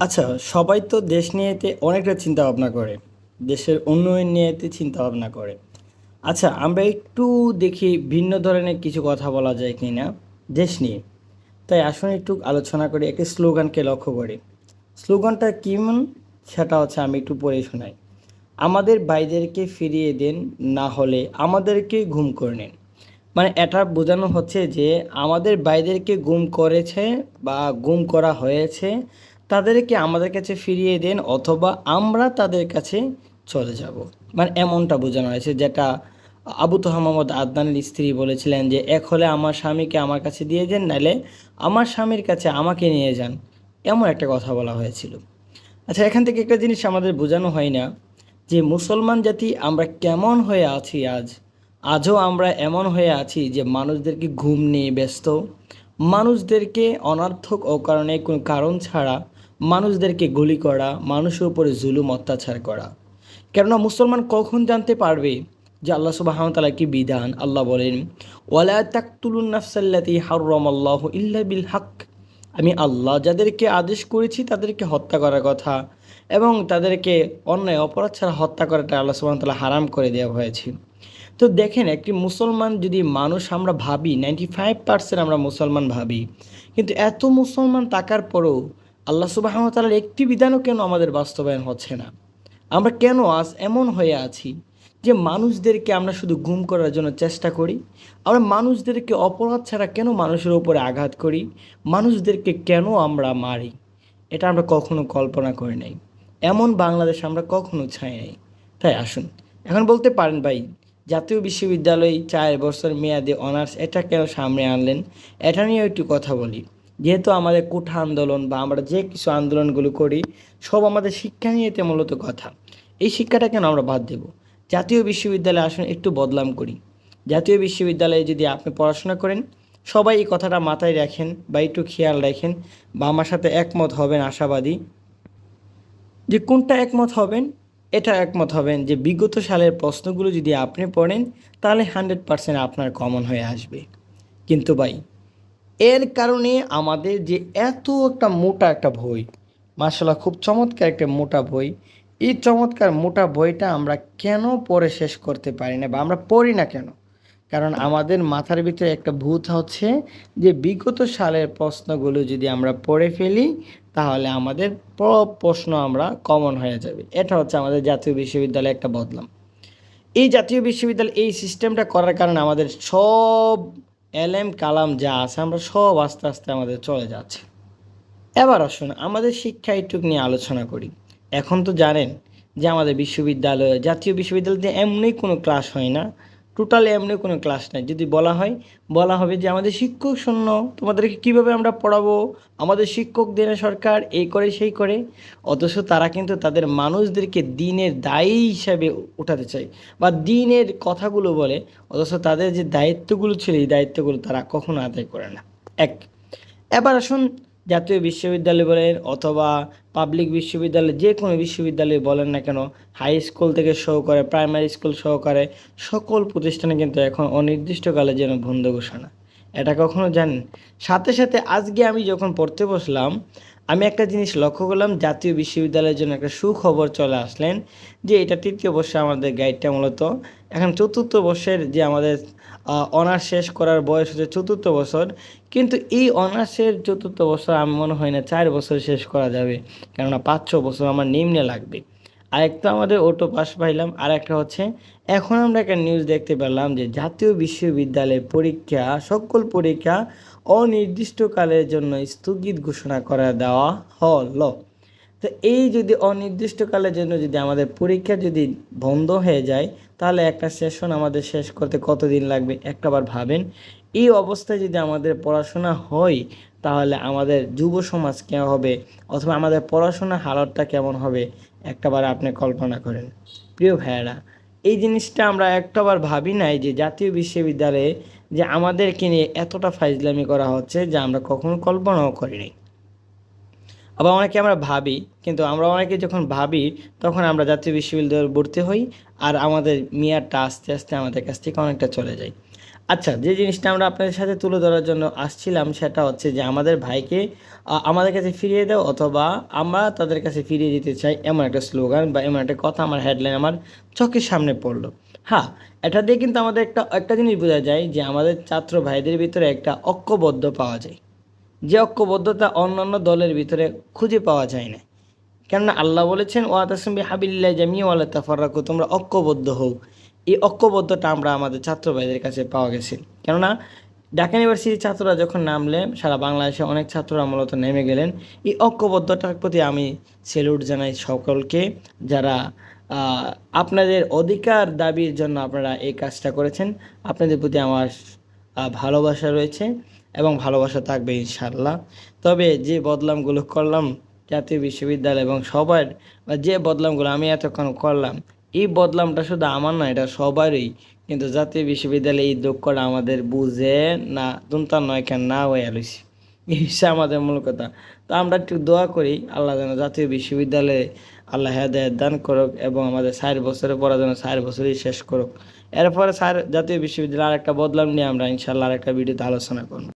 আচ্ছা সবাই তো দেশ নিয়েতে অনেকটা চিন্তা ভাবনা করে, দেশের উন্নয়ন নিয়েতে চিন্তা ভাবনা করে। আচ্ছা আমরা একটু দেখি ভিন্ন ধরনের কিছু কথা বলা যায় কি না দেশ নিয়ে। তাই আসুন একটু আলোচনা করি, একটি স্লোগানকে লক্ষ্য করি। স্লোগানটা কেমন, সেটা হচ্ছে আমি একটু পড়ে শোনাই। আমাদের বাইদেরকে ফিরিয়ে দেন, না হলে আমাদেরকে ঘুম করে নেন। মানে এটা বোঝানো হচ্ছে যে, আমাদের বাইদেরকে গুম করেছে বা গুম করা হয়েছে তাদেরকে আমাদের কাছে ফিরিয়ে দেন অথবা আমরা তাদের কাছে চলে যাব। মানে এমনটা বোঝানো হয়েছে যেটা আবু তোহা মোহাম্মদ আদনানের স্ত্রী বলেছিলেন যে, এক হলে আমার স্বামীকে আমার কাছে দিয়ে দেন, নাহলে আমার স্বামীর কাছে আমাকে নিয়ে যান। এমন একটা কথা বলা হয়েছিল। আচ্ছা এখান থেকে একটা জিনিস আমাদের বোঝানো হয় না যে, মুসলমান জাতি আমরা কেমন হয়ে আছি আজ? আজও আমরা এমন হয়ে আছি যে, মানুষদেরকে ঘুম নিয়ে ব্যস্ত? মানুষদেরকে অনার্থক অকারণে কোনো কারণ ছাড়া মানুষদেরকে গুলি করা, মানুষের উপরে জুলুম, অত্যাচার করা। কেননা মুসলমান কখন জানতে পারবে যে আল্লাহ সুবাহতালা কি বিধান? আল্লাহ বলেন, ওয়ালা তাকতুলুন নাফসাল্লাতি হাররাম আল্লাহ ইল্লা বিল হক। আমি আল্লাহ যাদেরকে আদেশ করেছি তাদেরকে হত্যা করার কথা এবং তাদেরকে অন্যায়, অপরাধ ছাড়া হত্যা করাটা আল্লাহ সুবাহতাল্লাহ হারাম করে দেওয়া হয়েছে। তো দেখেন, একটি মুসলমান যদি মানুষ আমরা ভাবি নাইনটি ফাইভ পার্সেন্ট আমরা মুসলমান ভাবি, কিন্তু এত মুসলমান থাকার পরেও আল্লাহ সুবাহতালার একটি বিধানও কেন আমাদের বাস্তবায়ন হচ্ছে না? আমরা কেন আজ এমন হয়ে আছি যে মানুষদেরকে আমরা শুধু গুম করার জন্য চেষ্টা করি? আমরা মানুষদেরকে অপরাধ ছাড়া কেন মানুষের ওপরে আঘাত করি? মানুষদেরকে কেন আমরা মারি? এটা আমরা কখনো কল্পনা করি নাই। এমন বাংলাদেশ আমরা কখনো ছাই নাই। তাই আসুন, এখন বলতে পারেন ভাই, জাতীয় বিশ্ববিদ্যালয় চার বছর মেয়াদে অনার্স এটা কেন সামনে আনলেন? এটা নিয়েও একটু কথা বলি। যেহেতু আমাদের কোঠা আন্দোলন বা আমরা যে কিছু আন্দোলনগুলো করি, সব আমাদের শিক্ষা নিয়েতে মূলত কথা। এই শিক্ষাটা কেন আমরা বাদ দেব? জাতীয় বিশ্ববিদ্যালয়ে আসুন, একটু বদলাম করি। জাতীয় বিশ্ববিদ্যালয়ে যদি আপনি পড়াশোনা করেন, সবাই এই কথাটা মাথায় রাখেন বা একটু খেয়াল রাখেন বা আমার সাথে একমত হবেন আশাবাদী। যে কোনটা একমত হবেন, এটা একমত হবেন যে বিগত সালের প্রশ্নগুলো যদি আপনি পড়েন, তাহলে হান্ড্রেড পারসেন্ট আপনার কমন হয়ে আসবে। কিন্তু ভাই এর কারণে আমাদের যে এত একটা মোটা একটা বই মার্শাল্লাহ খুব চমৎকার একটা মোটা বই, এই চমৎকার মোটা বইটা আমরা কেন পড়ে শেষ করতে পারি না বা আমরা পড়ি না কেন? কারণ আমাদের মাথার ভিতরে একটা ভূত হচ্ছে যে বিগত সালের প্রশ্নগুলো যদি আমরা পড়ে ফেলি, তাহলে আমাদের প্রশ্ন আমরা কমন হয়ে যাবে। এটা হচ্ছে আমাদের জাতীয় বিশ্ববিদ্যালয়ে একটা বদলাম। এই জাতীয় বিশ্ববিদ্যালয় এই সিস্টেমটা করার কারণে আমাদের সব এলএম, কালাম, যা আছে, আমরা সব আস্তে আস্তে আমাদের চলে যাচ্ছে। এবার আসুন, আমাদের শিক্ষা এইটুক নিয়ে আলোচনা করি। এখন তো জানেন যে আমাদের বিশ্ববিদ্যালয়, জাতীয় বিশ্ববিদ্যালয়তে এমনই কোনো ক্লাস হয় না টোটালি এমনি কোনো ক্লাস নাই। যদি বলা হয়, বলা হবে যে আমাদের শিক্ষক শূন্য, তোমাদেরকে কীভাবে আমরা পড়াবো? আমাদের শিক্ষক দেনে সরকার এই করে, সেই করে। অথচ তারা কিন্তু তাদের মানুষদেরকে দিনের দায়ী হিসাবে উঠাতে চায় বা দিনের কথাগুলো বলে। অথচ তাদের যে দায়িত্বগুলো ছিল, এই দায়িত্বগুলো তারা কখনো আদায় করে না। এক, এবার আসুন জাতীয় বিশ্ববিদ্যালয় বলেন অথবা পাবলিক বিশ্ববিদ্যালয় যে কোনো বিশ্ববিদ্যালয় বলেন না কেন হাই স্কুল থেকে শো করে প্রাইমারি স্কুল সহকারে সকল প্রতিষ্ঠানে কিন্তু এখন অনির্দিষ্টকালে যেন বন্ধ ঘোষণা। এটা কখনো জানেন? সাথে সাথে আজকে আমি যখন পড়তে বসলাম আমি একটা জিনিস লক্ষ্য করলাম, জাতীয় বিশ্ববিদ্যালয়ের জন্য একটা সুখবর চলে আসলেন যে এটা তৃতীয় বর্ষে আমাদের গাইডটা মূলত। এখন চতুর্থ বর্ষের যে আমাদের অনার্স শেষ করার বয়স হচ্ছে চতুর্থ বছর। কিন্তু এই অনার্সের চতুর্থ বছর আমি মনে হয় না চার বছর শেষ করা যাবে। কেননা পাঁচ, ছ বছর আমার নিম্নে লাগবে। আরেকটা আমাদের অটো পাস পাইলাম আর একটা হচ্ছে, এখন আমরা একটা নিউজ দেখতে পেলাম যে জাতীয় বিশ্ববিদ্যালয়ের পরীক্ষা, সকল পরীক্ষা অনির্দিষ্টকালের জন্য স্থগিত ঘোষণা করা দেওয়া হলো। তো এই যদি অনির্দিষ্টকালের জন্য যদি আমাদের পরীক্ষা যদি বন্ধ হয়ে যায়, তাহলে একটা সেশন আমাদের শেষ করতে কতদিন লাগবে একটাবার ভাবেন। এই অবস্থায় যদি আমাদের পড়াশোনা হয়, তাহলে আমাদের যুব সমাজ কেমন হবে অথবা আমাদের পড়াশোনার হালতটা কেমন হবে, একটাবার আপনি কল্পনা করেন। প্রিয় ভাইয়েরা এই জিনিসটা আমরা একটাবার ভাবি নাই যে জাতীয় বিশ্ববিদ্যালয়ে যে আমাদেরকে নিয়ে এতটা ফাইজলামি করা হচ্ছে যা আমরা কখনো কল্পনাও করিনি আবার অনেকে আমরা ভাবি, কিন্তু আমরা অনেকে যখন ভাবি, তখন আমরা জাতীয় বিশ্ববিদ্যালয়ে ভর্তি হই আর আমাদের মেয়াদটা আস্তে আস্তে আমাদের কাছ থেকে অনেকটা চলে যায়। আচ্ছা যে জিনিসটা আমরা আপনাদের সাথে তুলে ধরার জন্য আসছিলাম সেটা হচ্ছে যে আমাদের ভাইকে আমাদের কাছে ফিরিয়ে দাও অথবা আমরা তাদের কাছে ফিরিয়ে দিতে চাই এমন একটা স্লোগান বা এমন একটা কথা আমার হেডলাইন আমার চোখের সামনে পড়ল। হ্যাঁ এটা দিয়ে কিন্তু আমাদের একটা একটা জিনিস বোঝা যায় যে আমাদের ছাত্র ভাইদের ভিতরে একটা ঐক্যবদ্ধ পাওয়া যায়। যে ঐক্যবদ্ধতা অন্যান্য দলের ভিতরে খুঁজে পাওয়া যায় না। কেননা আল্লাহ বলেছেন ও আতাসম্বি হাবিল্লাহ জামিয়া ওয়ালা তাফারাকু তোমরা ঐক্যবদ্ধ হও। এই ঐক্যবদ্ধতা আমরা আমাদের ছাত্র ভাইদের কাছে পাওয়া গেছে। কেননা ঢাকা ইউনিভার্সিটির ছাত্ররা যখন নামলেন, সারা বাংলাদেশে অনেক ছাত্ররা মূলত নেমে গেলেন। এই ঐক্যবদ্ধতার প্রতি আমি সেলুট জানাই সকলকে যারা আপনাদের অধিকার দাবির জন্য আপনারা এই কাজটা করেছেন। আপনাদের প্রতি আমার ভালোবাসা রয়েছে এবং ভালোবাসা থাকবে ইনশাল্লাহ তবে যে বদলামগুলো করলাম জাতীয় বিশ্ববিদ্যালয় এবং সবার যে বদলামগুলো আমি এতক্ষণ করলাম এই বদলামটা শুধু আমার না, এটা সবারই। কিন্তু জাতীয় বিশ্ববিদ্যালয়ে এই দক্ষটা আমাদের বুঝে না দুনতার নয় কেন না হয়ে আলুছি এই আমাদের মূল কথা। তো আমরা একটু দোয়া করি, আল্লাহ যেন জাতীয় বিশ্ববিদ্যালয়ে আল্লাহ হেদায়ত দান করুক এবং আমাদের ষাট বছরের পড়া যেন ষাট বছরই শেষ করুক। এরপরে স্যার জাতীয় বিশ্ববিদ্যালয়ে আরেকটা বদলাম নিয়ে আমরা ইনশাল্লাহ আরেকটা ভিডিওতে আলোচনা করব।